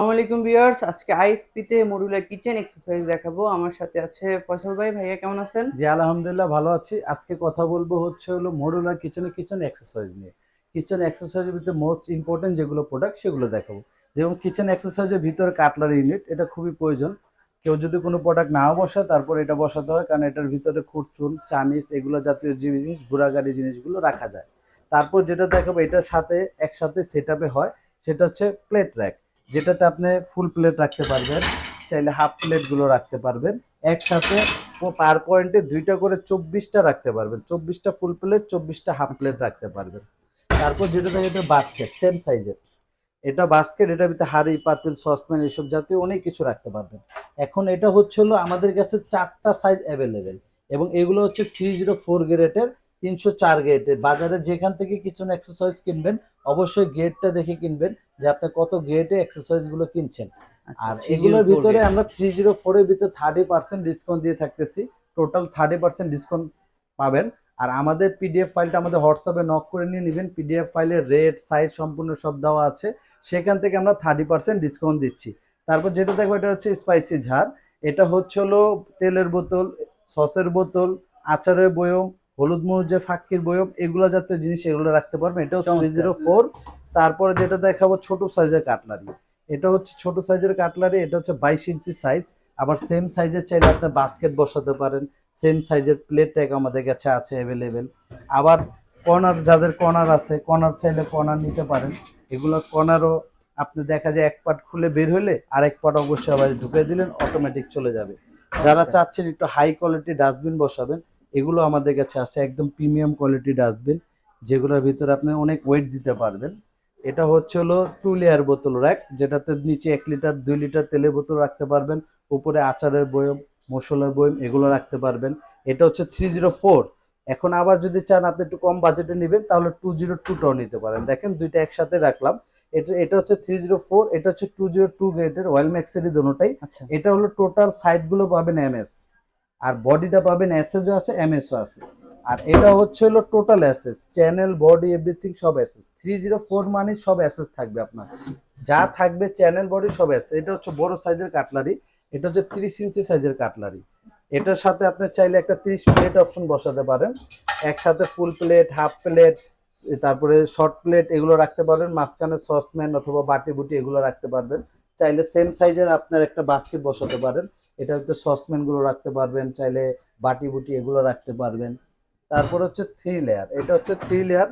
আসসালামু আলাইকুম ভিউয়ার্স, আজকে আইএসপিতে মডুলার কিচেন এক্সারসাইজ দেখাবো। আমার সাথে আছে ফয়সাল ভাই। ভাইয়া, কেমন আছেন? জি, আলহামদুলিল্লাহ, ভালো আছি। আজকে কথা বলব হচ্ছে হলো মডুলার কিচেনে কিচেন এক্সারসাইজ নিয়ে। কিচেন এক্সারসাইজের ভিতরে মোস্ট ইম্পর্টেন্ট যেগুলো প্রোডাক্ট সেগুলো দেখাবো। যেমন কিচেন এক্সারসাইজের ভিতরে কাটলার ইউনিট এটা খুবই প্রয়োজন। কেউ যদি কোনো প্রোডাক্ট নাও বসায়, তারপর এটা বসাতে হয়, কারণ এটার ভিতরে খুরচুন, চামিচ, এগুলো জাতীয় জিনিস ঘোরাগাড়ি জিনিসগুলো রাখা যায়। তারপর যেটা দেখাবো, এটার সাথে একসাথে সেট হয়, সেটা হচ্ছে প্লেট র্যাক যেটাতে আপনি ফুল প্লেট রাখতে পারবেন চাইলে হাফ প্লেটগুলো রাখতে পারবেন। একসাথে পার পয়েন্টে দুইটা করে চব্বিশটা রাখতে পারবেন। চব্বিশটা ফুল প্লেট চব্বিশটা হাফ প্লেট রাখতে পারবেন। তারপর যেটা থাকে এটা বাস্কেট সেম সাইজের এটা বাস্কেট এটা ভিতরে হাড়ি পাতিল সসপ্যান এসব জাতীয় অনেক কিছু রাখতে পারবেন। এখন এটা হচ্ছে হলো আমাদের কাছে চারটা সাইজ অ্যাভেলেবেল এবং এগুলো হচ্ছে থ্রি জিরো ফোর গ্রেডের তিনশো চার গ্রেডের বাজারে যেখান থেকে কিছু এক্সারসাইজ কিনবেন অবশ্যই গ্রেডটা দেখে কিনবেন। যে আপনি কত গ্রেডে এক্সারসাইজগুলো কিনছেন। আচ্ছা, আর এগুলোর ভিতরে আমরা থ্রি জিরো ফোর এর ভিতরে থার্টি পার্সেন্ট ডিসকাউন্ট দিয়ে থাকতেছি। টোটাল থার্টি পার্সেন্ট ডিসকাউন্ট পাবেন। আর আমাদের পিডিএফ ফাইলটা আমাদের হোয়াটসঅ্যাপে নক করে নিয়ে নেবেন। পিডিএফ ফাইলের রেট সাইজ সম্পূর্ণ সব দেওয়া আছে। সেখান থেকে আমরা থার্টি পার্সেন্ট ডিসকাউন্ট দিচ্ছি। তারপর যেটা দেখব এটা হচ্ছে স্পাইসি ঝাড় এটা হচ্ছে হলো তেলের বোতল সসের বোতল আচারের বয়ম হলুদ মরিচ যে ফাক্কির বয়ম এগুলো জাতীয় জিনিস এগুলো রাখতে পারবেন। এটা হচ্ছে থ্রি জিরো ফোর তারপরে যেটা দেখাবো ছোট সাইজের কাটলারি। এটা হচ্ছে ছোট সাইজের কাটলারি এটা হচ্ছে বাইশ ইঞ্চি সাইজ। আবার সেম সাইজের চাইলে আপনি বাস্কেট বসাতে পারেন। সেম সাইজের প্লেট ট্যাগ আমাদের কাছে আছে অ্যাভেলেবেল আবার কর্নার যাদের কর্নার আছে কর্নার চাইলে কর্নার নিতে পারেন। এগুলো কর্নারও আপনি দেখা যায় এক পাট খুলে বের হলে আর এক পাট অবশ্যই আবার ঢুকে দিলেন অটোমেটিক চলে যাবে। যারা চাচ্ছেন একটু হাই কোয়ালিটি ডাস্টবিন বসাবেন এগুলো আমাদের কাছে আছে একদম প্রিমিয়াম কোয়ালিটি ডাস্টবিন যেগুলোর ভিতরে আপনি অনেক ওয়েট দিতে পারবেন। এটা হচ্ছে হলো টু লেয়ার বোতল র্যাক যেটাতে নিচে এক লিটার দুই লিটার তেলের বোতল রাখতে পারবেন। উপরে আচারের বয়ম মশলার বয়ম এগুলো রাখতে পারবেন। এটা হচ্ছে থ্রি জিরো ফোর এখন আবার যদি চান আপনি একটু কম বাজেটে নেবেন তাহলে টু জিরো টুটাও নিতে পারেন। দেখেন দুইটা একসাথে রাখলাম। এটা এটা হচ্ছে থ্রি জিরো ফোর এটা হচ্ছে টু জিরো টু গ্রেডের ওয়েল ম্যাক্সেরই দোনোটাই এটা হলো টোটাল সাইডগুলো পাবেন এমএস আর বডিটা পাবেন এসএসও আছে এমএসও আছে। আর এটা হচ্ছে হলো total access channel body everything সব অ্যাসেস থ্রি জিরো ফোর মানে সব অ্যাসেস থাকবে আপনার। যা থাকবে চ্যানেল বডি সব অ্যাসেস এটা হচ্ছে বড় সাইজের কাটলারি এটা হচ্ছে ত্রিশ ইঞ্চি সাইজের কাটলারি এটার সাথে আপনি চাইলে একটা ত্রিশ প্লেট অপশন বসাতে পারেন। একসাথে ফুল প্লেট হাফ প্লেট তারপরে শর্ট প্লেট এগুলো রাখতে পারবেন মাঝখানে সসম্যান অথবা বাটি বুটি এগুলো রাখতে পারবেন। চাইলে সেম সাইজের আপনার একটা বাস্কেট বসাতে পারেন। এটা হচ্ছে সসম্যানগুলো রাখতে পারবেন। চাইলে বাটি বুটি এগুলো রাখতে পারবেন। তারপর হচ্ছে থ্রি লেয়ার এটা হচ্ছে থ্রি লেয়ার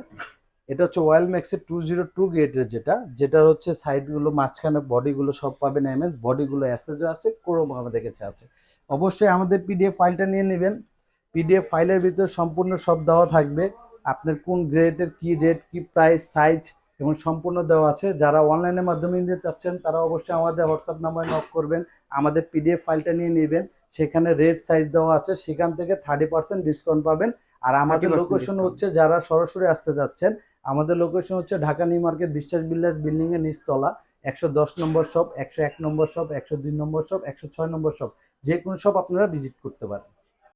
এটা হচ্ছে ওয়েল ম্যাক্সের টু জিরো টু গেটের যেটা, যেটার হচ্ছে সাইডগুলো মাঝখানে বডিগুলো সব পাবেন এমএস বডিগুলো অ্যাসেজও আছে ক্রোম আমাদের কাছে আছে। অবশ্যই আমাদের পিডিএফ ফাইলটা নিয়ে নেবেন। পিডিএফ ফাইলের ভিতরে সম্পূর্ণ সব দেওয়া থাকবে। আপনার কোন গ্রেডের কি রেট কি প্রাইস সাইজ এবং সম্পূর্ণ দেওয়া আছে। যারা অনলাইনের মাধ্যমে নিতে চাচ্ছেন তারা অবশ্যই আমাদের হোয়াটসঅ্যাপ নাম্বারে নক করবেন আমাদের পিডিএফ ফাইলটা নিয়ে নেবেন। সেখানে রেড সাইজ দেওয়া আছে সেখান থেকে থার্টি পার্সেন্ট ডিসকাউন্ট পাবেন। আর আমাদের লোকেশন হচ্ছে যারা সরাসরি আসতে যাচ্ছেন আমাদের লোকেশন হচ্ছে ঢাকা নিউ মার্কেট বিশ্বাস বিল্লাস বিল্ডিং এর নিচতলা একশো দশ নম্বর শপ একশো এক নম্বর শপ একশো দুই নম্বর শপ একশো ছয় নম্বর শপ যে কোনো শপ আপনারা ভিজিট করতে পারেন।